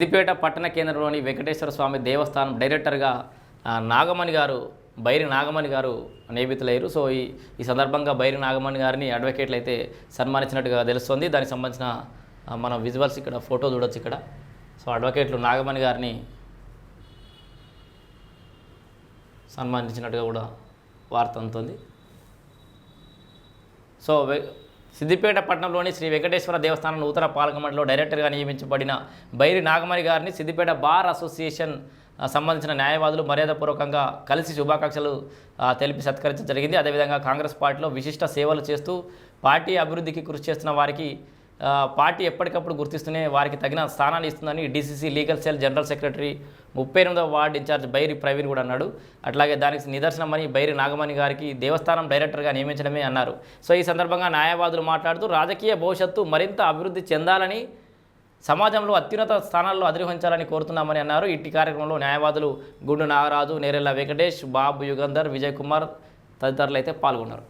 సిద్దిపేట పట్టణ కేంద్రంలోని వెంకటేశ్వర స్వామి దేవస్థానం డైరెక్టర్గా నాగమణి గారు బైరి నాగమణి గారు నియమితులయ్యారు. సో ఈ ఈ సందర్భంగా బైరి నాగమణి గారిని అడ్వకేట్లు అయితే సన్మానించినట్టుగా తెలుస్తుంది. దానికి సంబంధించిన మన విజువల్స్ ఇక్కడ ఫోటో చూడొచ్చు ఇక్కడ. సో అడ్వకేట్లు నాగమణి గారిని సన్మానించినట్టుగా కూడా వార్త అందుతుంది. సో సిద్దిపేట పట్టణంలోని శ్రీ వెంకటేశ్వర దేవస్థానం నూతన పాలక మండలిలో డైరెక్టర్గా నియమించబడిన బైరి నాగమణి గారిని సిద్దిపేట బార్ అసోసియేషన్ సంబంధించిన న్యాయవాదులు మర్యాదపూర్వకంగా కలిసి శుభాకాంక్షలు తెలిపి సత్కరించడం జరిగింది. అదేవిధంగా కాంగ్రెస్ పార్టీలో విశిష్ట సేవలు చేస్తూ పార్టీ అభివృద్ధికి కృషి చేస్తున్న వారికి పార్టీ ఎప్పటికప్పుడు గుర్తిస్తూనే వారికి తగిన స్థానాన్ని ఇస్తుందని DCC legal cell general secretary ముప్పై ఎనిమిదవ వార్డు ఇన్ఛార్జ్ బైరి ప్రవీణ్ కూడా అన్నాడు. అట్లాగే దానికి నిదర్శనమని బైరి నాగమణి గారికి దేవస్థానం డైరెక్టర్గా నియమించడమే అన్నారు. సో ఈ సందర్భంగా న్యాయవాదులు మాట్లాడుతూ రాజకీయ భవిష్యత్తు మరింత అభివృద్ధి చెందాలని సమాజంలో అత్యున్నత స్థానాల్లో అధిరోహించాలని కోరుతున్నామని అన్నారు. ఇట్టి కార్యక్రమంలో న్యాయవాదులు గుండు నాగరాజు నేరెల్ల వెంకటేష్ బాబు యుగంధర్ విజయ్ కుమార్ తదితరులు అయితే పాల్గొన్నారు.